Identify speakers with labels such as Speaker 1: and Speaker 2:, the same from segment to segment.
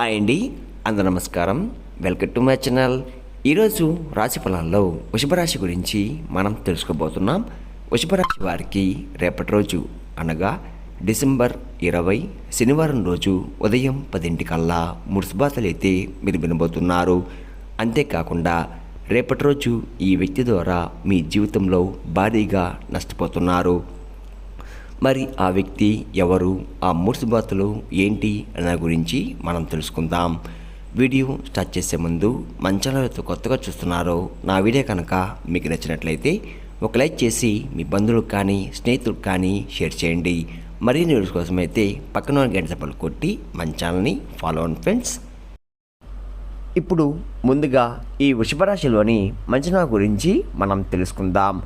Speaker 1: Hi అండి అందరు నమస్కారం. వెల్కమ్ టు మై ఛానల్ ఈరోజు రాశి ఫలాల్లో వృషభరాశి గురించి మనం తెలుసుకోబోతున్నాం. వృషభరాశి వారికి రేపటి రోజు అనగా డిసెంబర్ ఇరవై శనివారం రోజు ఉదయం పదింటికల్లా మురుసుబాతలు అయితే మీరు వినబోతున్నారు. అంతేకాకుండా రేపటి రోజు ఈ వ్యక్తి ద్వారా మీ జీవితంలో భారీగా నష్టపోతున్నారు. మరి ఆ వ్యక్తి ఎవరు ఆ మూర్తిబాతులు ఏంటి అన్న గురించి మనం తెలుసుకుందాం. వీడియో స్టార్ట్ చేసే ముందు మంచాలతో కొత్తగా చూస్తున్నారో నా వీడియో కనుక మీకు నచ్చినట్లయితే ఒక లైక్ చేసి మీ బంధువులకు కానీ స్నేహితులకు కానీ షేర్ చేయండి. మరిన్ని వీడియోస్ కోసం అయితే పక్కన గంట సభలు కొట్టి మన ఛానల్ని ఫాలో అవ్వండి ఫ్రెండ్స్. ఇప్పుడు ముందుగా ఈ వృషభరాశిలోని మంచనా గురించి మనం తెలుసుకుందాం.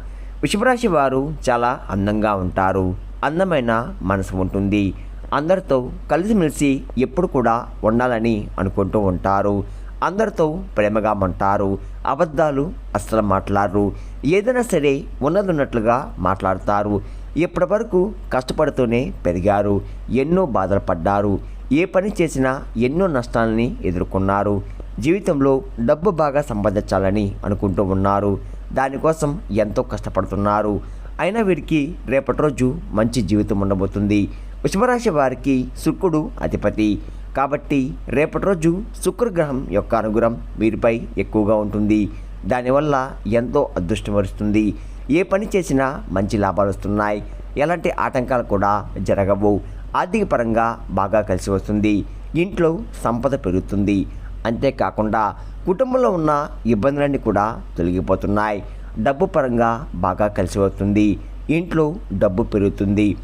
Speaker 1: వృషభరాశి వారు చాలా అందంగా ఉంటారు. అందమైన మనసు ఉంటుంది. అందరితో కలిసిమెలిసి ఎప్పుడు కూడా ఉండాలని అనుకుంటూ ఉంటారు. అందరితో ప్రేమగా ఉంటారు. అబద్ధాలు అస్సలు మాట్లాడరు. ఏదైనా సరే ఉన్నదున్నట్లుగా మాట్లాడతారు. ఇప్పటి వరకు కష్టపడుతూనే పెరిగారు. ఎన్నో బాధలు పడ్డారు. ఏ పని చేసినా ఎన్నో నష్టాలని ఎదుర్కొన్నారు. జీవితంలో డబ్బు బాగా సంపాదించాలని అనుకుంటూ ఉన్నారు. దానికోసం ఎంతో కష్టపడుతున్నారు. అయినా వీరికి రేపటి రోజు మంచి జీవితం ఉండబోతుంది. వృషభరాశి వారికి శుక్రుడు అధిపతి. కాబట్టి రేపటి రోజు శుక్రగ్రహం యొక్క అనుగ్రహం వీరిపై ఎక్కువగా ఉంటుంది. దానివల్ల ఎంతో అదృష్టం వరుస్తుంది. ఏ పని చేసినా మంచి లాభాలు వస్తున్నాయి. ఎలాంటి ఆటంకాలు కూడా జరగవు. ఆర్థిక పరంగా బాగా కలిసి వస్తుంది. ఇంట్లో సంపద పెరుగుతుంది. అంతేకాకుండా కుటుంబంలో ఉన్న ఇబ్బందులన్నీ కూడా తొలగిపోతున్నాయి. డబ్బు పరంగా బాగా కలిసి వస్తుంది ఇంట్లో డబ్బు పెరుగుతుంది.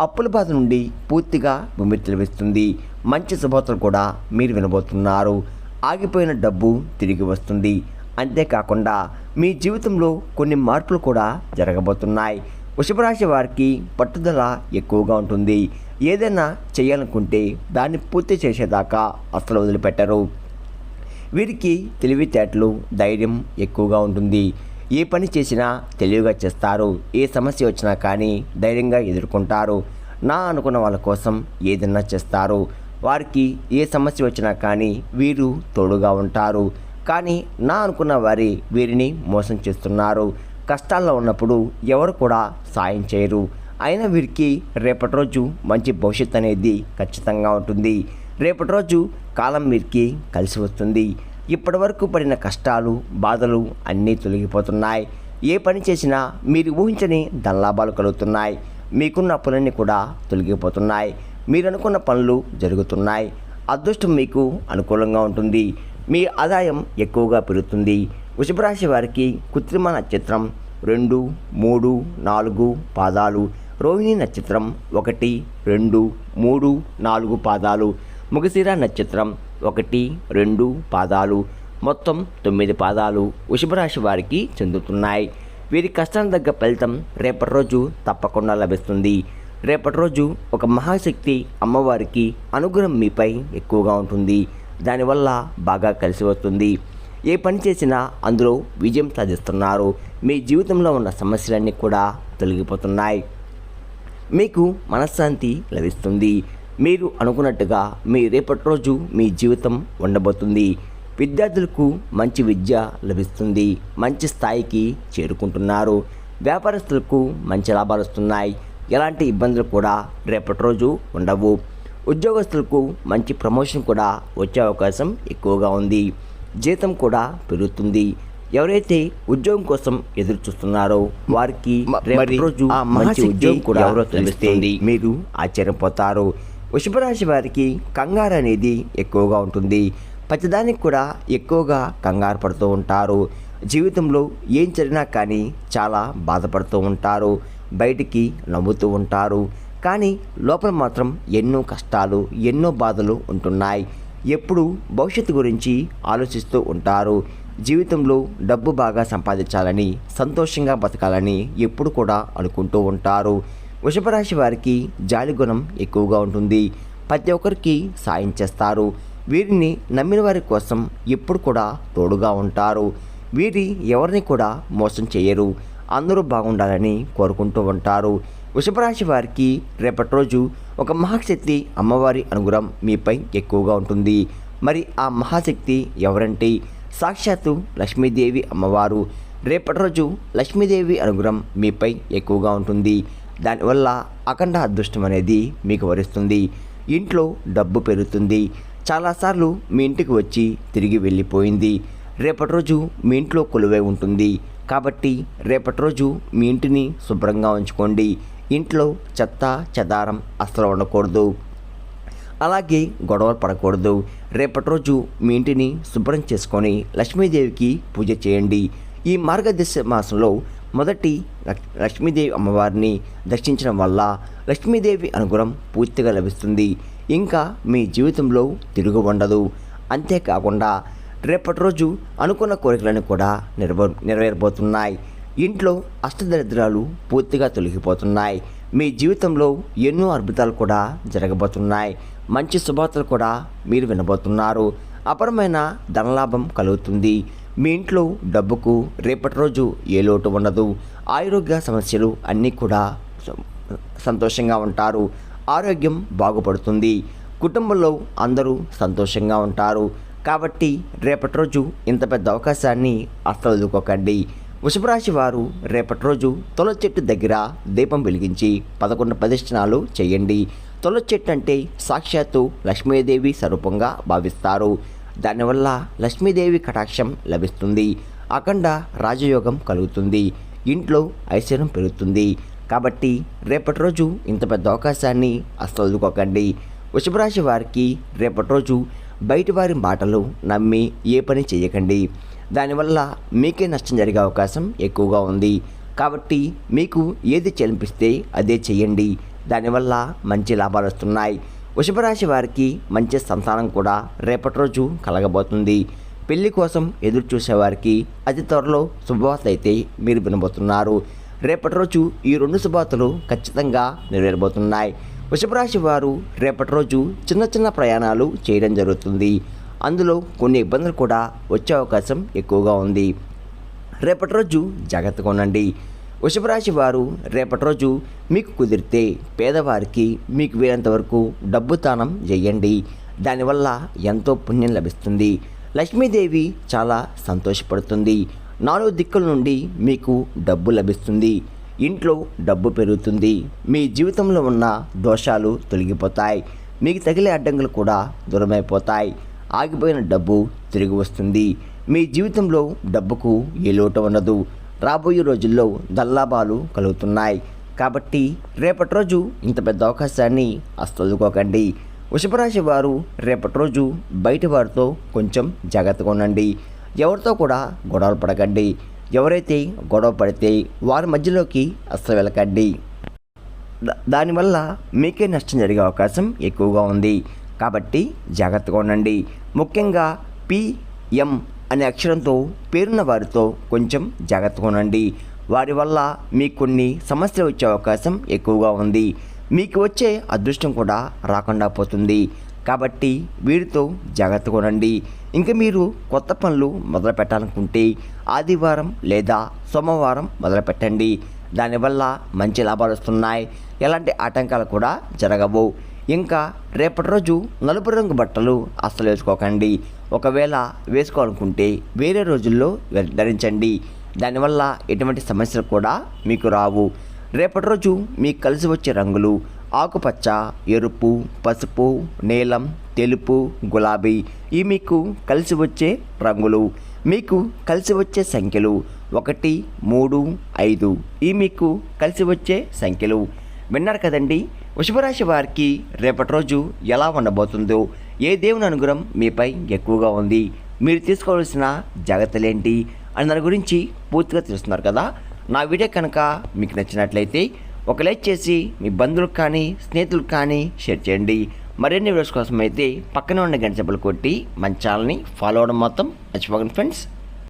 Speaker 1: అప్పుల బాధ నుండి పూర్తిగా విముక్తి లభిస్తుంది మంచి శుభోత్తలు కూడా మీరు వినబోతున్నారు. ఆగిపోయిన డబ్బు తిరిగి వస్తుంది. అంతేకాకుండా మీ జీవితంలో కొన్ని మార్పులు కూడా జరగబోతున్నాయి. వృషభరాశి వారికి పట్టుదల ఎక్కువగా ఉంటుంది. ఏదైనా చేయాలనుకుంటే దాన్ని పూర్తి చేసేదాకా అసలు వదిలిపెట్టరు. వీరికి తెలివితేటలు ధైర్యం ఎక్కువగా ఉంటుంది. ఏ పని చేసినా తెలివిగా చేస్తారు. ఏ సమస్య వచ్చినా కానీ ధైర్యంగా ఎదుర్కొంటారు. నా అనుకున్న వాళ్ళ కోసం ఏదైనా చేస్తారు. వారికి ఏ సమస్య వచ్చినా కానీ వీరు తోడుగా ఉంటారు. కానీ నా అనుకున్న వారి వీరిని మోసం చేస్తున్నారు. కష్టాల్లో ఉన్నప్పుడు ఎవరు కూడా సాయం చేయరు. అయినా వీరికి రేపటి రోజు మంచి భవిష్యత్తు అనేది ఖచ్చితంగా ఉంటుంది. రేపటి రోజు కాలం వీరికి కలిసి వస్తుంది. ఇప్పటివరకు పడిన కష్టాలు బాధలు అన్నీ తొలగిపోతున్నాయి. ఏ పని చేసినా మీరు ఊహించని దల్లాభాలు కలుగుతున్నాయి. మీకున్న అప్పులన్నీ కూడా తొలగిపోతున్నాయి. మీరు అనుకున్న పనులు జరుగుతున్నాయి. అదృష్టం మీకు అనుకూలంగా ఉంటుంది. మీ ఆదాయం ఎక్కువగా పెరుగుతుంది. వృషభరాశి వారికి కృత్రిమ నక్షత్రం రెండు మూడు నాలుగు పాదాలు. రోహిణి నక్షత్రం ఒకటి రెండు మూడు నాలుగు పాదాలు. ముగశిర నక్షత్రం ఒకటి రెండు పాదాలు. మొత్తం తొమ్మిది పాదాలు వృషభరాశి వారికి చెందుతున్నాయి. వీరి కష్టానికి తగ్గ ఫలితం రేపటి రోజు తప్పకుండా లభిస్తుంది. రేపటి రోజు ఒక మహాశక్తి అమ్మవారికి అనుగ్రహం మీపై ఎక్కువగా ఉంటుంది. దానివల్ల బాగా కలిసి వస్తుంది. ఏ పని చేసినా అందులో విజయం సాధిస్తున్నారు. మీ జీవితంలో ఉన్న సమస్యలన్నీ కూడా తొలగిపోతున్నాయి. మీకు మనశ్శాంతి లభిస్తుంది. మీరు అనుకున్నట్టుగా మీ రేపటి రోజు మీ జీవితం ఉండబోతుంది. విద్యార్థులకు మంచి విద్య లభిస్తుంది. మంచి స్థాయికి చేరుకుంటున్నారు. వ్యాపారస్తులకు మంచి లాభాలు వస్తున్నాయి. ఎలాంటి ఇబ్బందులు కూడా రేపటి రోజు ఉండవు. ఉద్యోగస్తులకు మంచి ప్రమోషన్ కూడా వచ్చే అవకాశం ఎక్కువగా ఉంది. జీతం కూడా పెరుగుతుంది. ఎవరైతే ఉద్యోగం కోసం ఎదురు చూస్తున్నారో వారికి రేపటి రోజు మంచి ఉద్యోగం కూడా
Speaker 2: ఎవరో
Speaker 1: తెలుస్తుంది. మీరు ఆశ్చర్యపోతారు. వృషభరాశి వారికి కంగారు అనేది ఎక్కువగా ఉంటుంది. ప్రతిదానికి కూడా ఎక్కువగా కంగారు పడుతూ ఉంటారు. జీవితంలో ఏం జరిగినా కానీ చాలా బాధపడుతూ ఉంటారు. బయటికి నవ్వుతూ ఉంటారు. కానీ లోపల మాత్రం ఎన్నో కష్టాలు ఎన్నో బాధలు ఉంటున్నాయి. ఎప్పుడు భవిష్యత్తు గురించి ఆలోచిస్తూ ఉంటారు. జీవితంలో డబ్బు బాగా సంపాదించాలని సంతోషంగా బతకాలని ఎప్పుడు కూడా అనుకుంటూ ఉంటారు. వృషభరాశి వారికి జాలి గుణం ఎక్కువగా ఉంటుంది. ప్రతి ఒక్కరికి సాయం చేస్తారు. వీరిని నమ్మిన వారి కోసం ఎప్పుడు కూడా తోడుగా ఉంటారు. వీరి ఎవరిని కూడా మోసం చేయరు. అందరూ బాగుండాలని కోరుకుంటూ ఉంటారు. వృషభరాశి వారికి రేపటి రోజు ఒక మహాశక్తి అమ్మవారి అనుగ్రహం మీపై ఎక్కువగా ఉంటుంది. మరి ఆ మహాశక్తి ఎవరంటే? సాక్షాత్తు లక్ష్మీదేవి అమ్మవారు. రేపటి రోజు లక్ష్మీదేవి అనుగ్రహం మీపై ఎక్కువగా ఉంటుంది. దానివల్ల అఖండ అదృష్టం అనేది మీకు వరిస్తుంది. ఇంట్లో డబ్బు పెరుగుతుంది. చాలాసార్లు మీ ఇంటికి వచ్చి తిరిగి వెళ్ళిపోయింది. రేపటి రోజు మీ ఇంట్లో కొలువై ఉంటుంది. కాబట్టి రేపటి రోజు మీ ఇంటిని శుభ్రంగా ఉంచుకోండి. ఇంట్లో చెత్త చెదారం అస్సలు ఉండకూడదు. అలాగే గొడవలు పడకూడదు. రేపటి రోజు మీ ఇంటిని శుభ్రం చేసుకొని లక్ష్మీదేవికి పూజ చేయండి. ఈ మార్గదర్శ మాసంలో మొదటి లక్ష్మీదేవి అమ్మవారిని దర్శించడం వల్ల లక్ష్మీదేవి అనుగ్రహం పూర్తిగా లభిస్తుంది. ఇంకా మీ జీవితంలో తిరుగు ఉండదు. అంతేకాకుండా రేపటి రోజు అనుకున్న కోరికలను కూడా నెరవే నెరవేరబోతున్నాయి. ఇంట్లో అష్టదరిద్రాలు పూర్తిగా తొలగిపోతున్నాయి. మీ జీవితంలో ఎన్నో అద్భుతాలు కూడా జరగబోతున్నాయి. మంచి శుభార్తలు కూడా మీరు వినబోతున్నారు. అపరమైన ధనలాభం కలుగుతుంది. మీ ఇంట్లో డబ్బుకు రేపటి రోజు ఏ లోటు ఉండదు. ఆరోగ్య సమస్యలు అన్నీ కూడా సంతోషంగా ఉంటారు. ఆరోగ్యం బాగుపడుతుంది. కుటుంబంలో అందరూ సంతోషంగా ఉంటారు. కాబట్టి రేపటి రోజు ఇంత పెద్ద అవకాశాన్ని అస్సలు వదులుకోకండి వృషభరాశి వారు రేపటి రోజు తొల చెట్టు దగ్గర దీపం వెలిగించి పదకొండు ప్రదక్షిణాలు చేయండి. తొల చెట్టు అంటే సాక్షాత్తు లక్ష్మీదేవి స్వరూపంగా భావిస్తారు. దానివల్ల లక్ష్మీదేవి కటాక్షం లభిస్తుంది. అఖండ రాజయోగం కలుగుతుంది. ఇంట్లో ఐశ్వర్యం పెరుగుతుంది. కాబట్టి రేపటి రోజు ఇంత పెద్ద అవకాశాన్ని అస్సలు వదులుకోకండి. వృషభరాశి వారికి రేపటి రోజు బయటి వారి మాటలు నమ్మి ఏ పని చేయకండి. దానివల్ల మీకే నష్టం జరిగే అవకాశం ఎక్కువగా ఉంది. కాబట్టి మీకు ఏది చెల్లిపిస్తే అదే చేయండి. దానివల్ల మంచి లాభాలు వస్తున్నాయి. వృషభరాశి వారికి మంచి సంతానం కూడా రేపటి రోజు కలగబోతుంది. పెళ్ళి కోసం ఎదురు చూసేవారికి అతి త్వరలో శుభవార్త అయితే మీరు వినబోతున్నారు. రేపటి రోజు ఈ రెండు శుభార్తలు ఖచ్చితంగా నెరవేరబోతున్నాయి. వృషభరాశి వారు రేపటి రోజు చిన్న చిన్న ప్రయాణాలు చేయడం జరుగుతుంది. అందులో కొన్ని ఇబ్బందులు కూడా వచ్చే అవకాశం ఎక్కువగా ఉంది. రేపటి రోజు జాగ్రత్తగా ఉండండి. వృషభరాశి వారు రేపటి రోజు మీకు కుదిరితే పేదవారికి మీకు వీలంత వరకు డబ్బు దానం చేయండి. దానివల్ల ఎంతో పుణ్యం లభిస్తుంది. లక్ష్మీదేవి చాలా సంతోషపడుతుంది. నాలుగు దిక్కుల నుండి మీకు డబ్బు లభిస్తుంది. ఇంట్లో డబ్బు పెరుగుతుంది. మీ జీవితంలో ఉన్న దోషాలు తొలగిపోతాయి. మీకు తగిలే అడ్డంకులు కూడా దూరమైపోతాయి. ఆగిపోయిన డబ్బు తిరిగి వస్తుంది. మీ జీవితంలో డబ్బుకు ఏ లోటు ఉండదు. రాబోయే రోజుల్లో దల్లాభాలు కలుగుతున్నాయి. కాబట్టి రేపటి రోజు ఇంత పెద్ద అవకాశాన్ని అస్తదుకోకండి. వృషభరాశి వారు రేపటి రోజు బయట వారితో కొంచెం జాగ్రత్తగా ఉండండి. ఎవరితో కూడా గొడవలు పడకండి. ఎవరైతే గొడవ పడితే వారి మధ్యలోకి అస్సలు వెళ్ళకండి. దా- దానివల్ల మీకే నష్టం జరిగే అవకాశం ఎక్కువగా ఉంది. కాబట్టి జాగ్రత్తగా ఉండండి. ముఖ్యంగా పిఎం అనే అక్షరంతో పేరున్న వారితో కొంచెం జాగ్రత్తగా ఉండండి. వారి వల్ల మీకు కొన్ని సమస్యలు వచ్చే అవకాశం ఎక్కువగా ఉంది. మీకు వచ్చే అదృష్టం కూడా రాకుండా పోతుంది. కాబట్టి వీరితో జాగ్రత్తగా ఉండండి. ఇంకా మీరు కొత్త పనులు మొదలు పెట్టాలనుకుంటే ఆదివారం లేదా సోమవారం మొదలు పెట్టండి. దానివల్ల మంచి లాభాలు వస్తున్నాయి. ఎలాంటి ఆటంకాలు కూడా జరగవు. ఇంకా రేపటి రోజు నలుపు రంగు బట్టలు అస్సలు వేసుకోకండి. ఒకవేళ వేసుకోవాలనుకుంటే వేరే రోజుల్లో ధరించండి. దానివల్ల ఎటువంటి సమస్యలు కూడా మీకు రావు. రేపటి రోజు మీకు కలిసి వచ్చే రంగులు ఆకుపచ్చ ఎరుపు పసుపు నీలం తెలుపు గులాబీ ఈ మీకు కలిసి వచ్చే రంగులు. మీకు కలిసి వచ్చే సంఖ్యలు ఒకటి మూడు ఐదు ఈ మీకు కలిసి వచ్చే సంఖ్యలు. విన్నారు కదండి? వృషభరాశి వారికి రేపటి రోజు ఎలా ఉండబోతుందో ఏ దేవుని అనుగ్రహం మీపై ఎక్కువగా ఉంది మీరు తీసుకోవాల్సిన జాగ్రత్తలేంటి అని దాని గురించి పూర్తిగా తెలుస్తున్నారు కదా. నా వీడియో కనుక మీకు నచ్చినట్లయితే ఒక లైక్ చేసి మీ బంధువులకు కానీ స్నేహితులకు కానీ షేర్ చేయండి. మరిన్ని వీడియోస్ కోసం అయితే పక్కనే ఉన్న గంట చెప్పులు కొట్టి మన ఛానల్ని ఫాలో అవ్వడం మొత్తం మర్చిపోకండి ఫ్రెండ్స్.